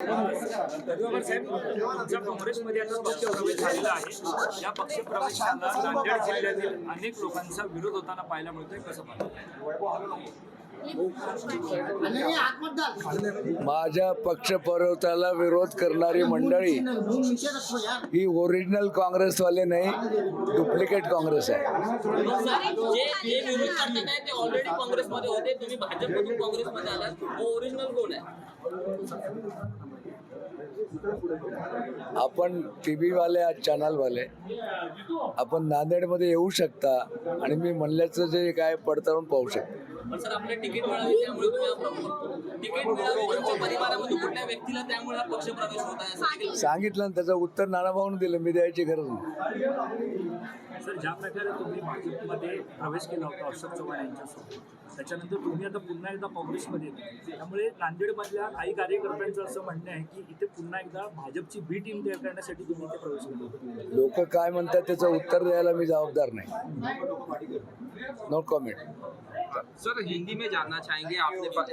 रविवार साहेब. काँग्रेसमध्ये आता पक्ष प्रवेश झालेला आहे. या पक्ष प्रवेशाला नांदेड जिल्ह्यातील अनेक लोकांचा विरोध होताना पाहायला मिळतोय. कसं पाहतो माझ्या पक्षप्रवृत्ताला विरोध करणारी मंडळी ही ओरिजिनल काँग्रेसवाले नाही डुप्लिकेट काँग्रेस आहे. आपण टी व्हीवाले आज चॅनलवाले. आपण नांदेडमध्ये येऊ शकता आणि मी म्हणल्याचं जे काय पडताळून पाहू शकता. पण सर आपल्याला तिकीट मिळावी त्यामुळे तुम्ही तिकीट त्यांच्या परिवारामध्ये कुठल्या व्यक्तीला त्यामुळे हा पक्ष प्रवेश होत आहे असं देखील सांगितलं ना त्याचं उत्तर नानाभाऊन दिलं मी द्यायची गरज नाही. सर ज्या प्रकारे तुम्ही भाजपमध्ये प्रवेश केला होता अशोक चव्हाण यांच्यासोबत त्याच्यानंतर तुम्ही आता पुन्हा एकदा काँग्रेसमध्ये येता. त्यामुळे नांदेडमधल्या काही कार्यकर्त्यांचं असं म्हणणं आहे की इथे पुन्हा एकदा भाजपची बी टीम तयार करण्यासाठी तुम्ही इथे प्रवेश केला होता. लोक काय म्हणतात त्याचं उत्तर द्यायला मी जबाबदार नाही. नो कॉमेंट सर हिंदी में जानना चाहेंगे आपने थोड़ा